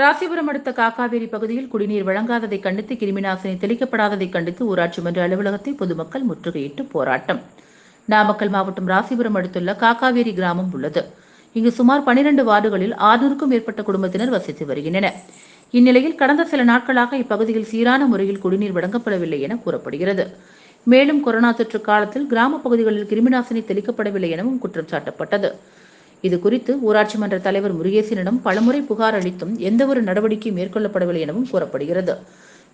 ராசிபுரம் அடுத்த காக்காவேரி பகுதியில் குடிநீர் வழங்காததை கண்டித்து கிருமிநாசினி தெளிக்கப்படாததை கண்டித்து ஊராட்சி மன்ற அலுவலகத்தை பொதுமக்கள் முற்றுகையிட்டு போராட்டம். நாமக்கல் மாவட்டம் ராசிபுரம் அடுத்துள்ள காக்காவேரி கிராமம் உள்ளது. இங்கு சுமார் 12 வார்டுகளில் ஆறுநூறுக்கும் மேற்பட்ட குடும்பத்தினர் வசித்து வருகின்றனர். இந்நிலையில் கடந்த சில நாட்களாக இப்பகுதியில் சீரான முறையில் குடிநீர் வழங்கப்படவில்லை என கூறப்படுகிறது. மேலும் கொரோனா தொற்று காலத்தில் கிராம பகுதிகளில் கிருமிநாசினி தெளிக்கப்படவில்லை எனவும் குற்றம் சாட்டப்பட்டது. இது குறித்து ஊராட்சி மன்ற தலைவர் முருகேசனிடம் பலமுறை புகார் அளித்தும் எந்தவொரு நடவடிக்கை மேற்கொள்ளப்படவில்லை எனவும் கூறப்படுகிறது.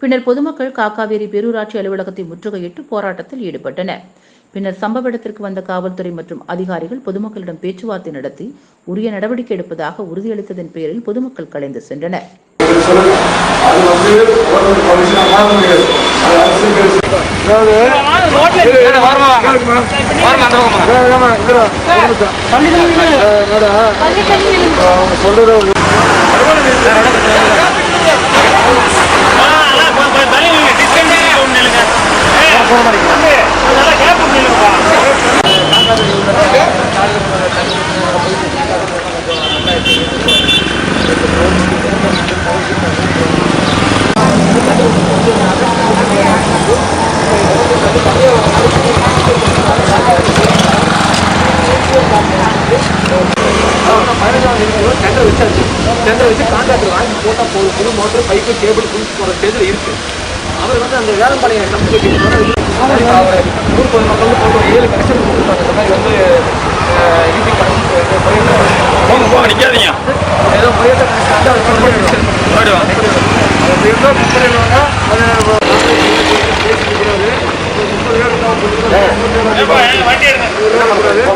பின்னர் பொதுமக்கள் காக்காவேரி பேரூராட்சி அலுவலகத்தை முற்றுகையிட்டு போராட்டத்தில் ஈடுபட்டனர். பின்னர் சம்பவ இடத்திற்கு வந்த காவல்துறை மற்றும் அதிகாரிகள் பொதுமக்களிடம் பேச்சுவார்த்தை நடத்தி உரிய நடவடிக்கை எடுப்பதாக உறுதியளித்ததன் பேரில் பொதுமக்கள் கலைந்து சென்றனர். சொல்றது அதாவது டெண்டர் வச்சாச்சு டெண்டர் வச்சு கான்ட்ராக்டர் வாங்கி போட்டால் போதும் புது மோட்டர் பைப்பு கேபிள் புதுசு போகிற ஸ்டேஜில் இருக்குது அவர் வந்து அந்த வேலைப்பாளைய கம்பெனிக்கு அவர் நூறு மக்கள் போட்டு ஏழு கனெக்ஷன் கொடுத்துருக்காங்க இந்த மாதிரி வந்து ஈபி கனெக்ஷன் ஏதோ வந்து அது முப்பது பேர்